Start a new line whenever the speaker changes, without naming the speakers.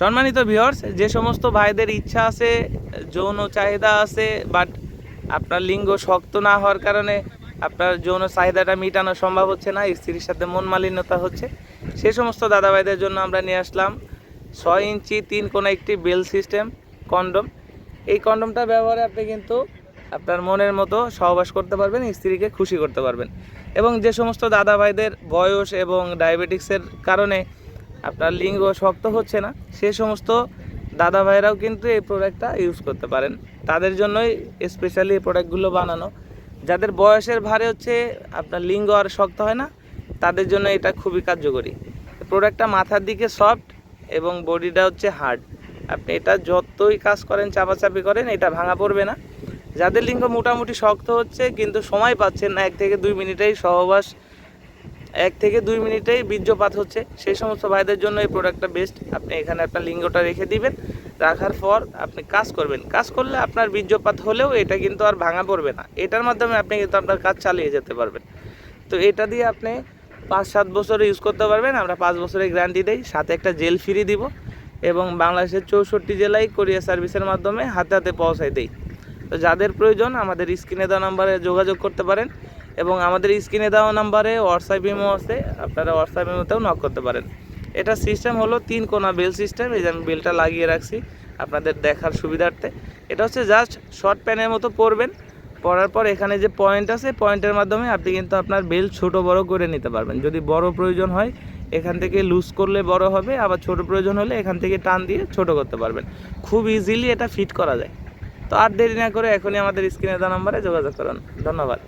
সম্মানিত ভিওর্স যে সমস্ত ভাইদের ইচ্ছা আছে, যৌন চাহিদা আছে বাট আপনার লিঙ্গ শক্ত না হওয়ার কারণে আপনার যৌন চাহিদাটা মেটানো সম্ভব হচ্ছে না, স্ত্রীর সাথে মন মালিন্যতা হচ্ছে। সে সমস্ত দাদা ভাইদের জন্য আমরা নিয়ে আসলাম ছয় ইঞ্চি তিন কোনো একটি বেল সিস্টেম, কন্ডম। এই কন্ডমটা ব্যবহারে আপনি কিন্তু আপনার মনের মতো সহবাস করতে পারবেন, স্ত্রীকে খুশি করতে পারবেন। এবং যে সমস্ত দাদা ভাইদের বয়স এবং ডায়াবেটিক্সের কারণে আপনার লিঙ্গ শক্ত হচ্ছে না, সে সমস্ত দাদা ভাইরাও কিন্তু এই প্রোডাক্টটা ইউজ করতে পারেন। তাদের জন্যই স্পেশালি এই প্রোডাক্টগুলো বানানো। যাদের বয়সের ভারে হচ্ছে আপনার লিঙ্গ আর শক্ত হয় না, তাদের জন্য এটা খুবই কার্যকরী। প্রোডাক্টটা মাথার দিকে সফট এবং বডিটা হচ্ছে হার্ড আপনি এটা যতই কাজ করেন, চাপাচাপি করেন, এটা ভাঙা পড়বে না। যাদের লিঙ্গ মোটামুটি শক্ত হচ্ছে, কিন্তু সময় পাচ্ছেন না, এক থেকে দুই মিনিটেই সহবাস এক থেকে দুই মিনিটেই বীর্যপাত হচ্ছে। সেই সমস্ত ভাইদের জন্য এই প্রোডাক্টটা বেস্ট আপনি এখানে আপনার লিঙ্গটা রেখে দিবেন। রাখার পর আপনি কাজ করবেন। কাজ করলে আপনার বীর্যপাত হলেও এটা কিন্তু আর ভাঙা পড়বে না। এটার মাধ্যমে আপনি কিন্তু আপনার কাজ চালিয়ে যেতে পারবেন। তো এটা দিয়ে আপনি পাঁচ সাত বছর ইউজ করতে পারবেন। আমরা পাঁচ বছরের গ্যারান্টি দেই। সাথে একটা জেল ফ্রি দিব এবং বাংলাদেশের চৌষট্টি জেলায় কোরিয়ার সার্ভিসের মাধ্যমে হাতে হাতে পৌঁছায় দেই। তো যাদের প্রয়োজন আমাদের স্ক্রিনে দেওয়া নাম্বারে যোগাযোগ করতে পারেন। এবং আমাদের স্ক্রিনে দেওয়া নাম্বারে হোয়াটসঅ্যাপ ইমো আছে, আপনারা হোয়াটসঅ্যাপ ইমোতেও নক করতে পারেন। এটা সিস্টেম হলো তিন কোনা বেল সিস্টেম এই যে আমি বেলটা লাগিয়ে রাখছি আপনাদের দেখার সুবিধার্থে। এটা হচ্ছে জাস্ট শর্ট প্যানের মতো পরবেন, পরার পর এখানে যে পয়েন্ট আছে পয়েন্টের মাধ্যমে আপনি কিন্তু আপনার বেল ছোট বড় করে নিতে পারবেন। যদি বড় প্রয়োজন হয়, এখান থেকে লুজ করলে বড় হবে, আবার ছোট প্রয়োজন হলে এখান থেকে টান দিয়ে ছোট করতে পারবেন। খুব ইজিলি এটা ফিট করা যায়। তো আর দেরি না করে এখনই আমাদের স্ক্রিনে দেওয়া নাম্বারে যোগাযোগ করুন। ধন্যবাদ।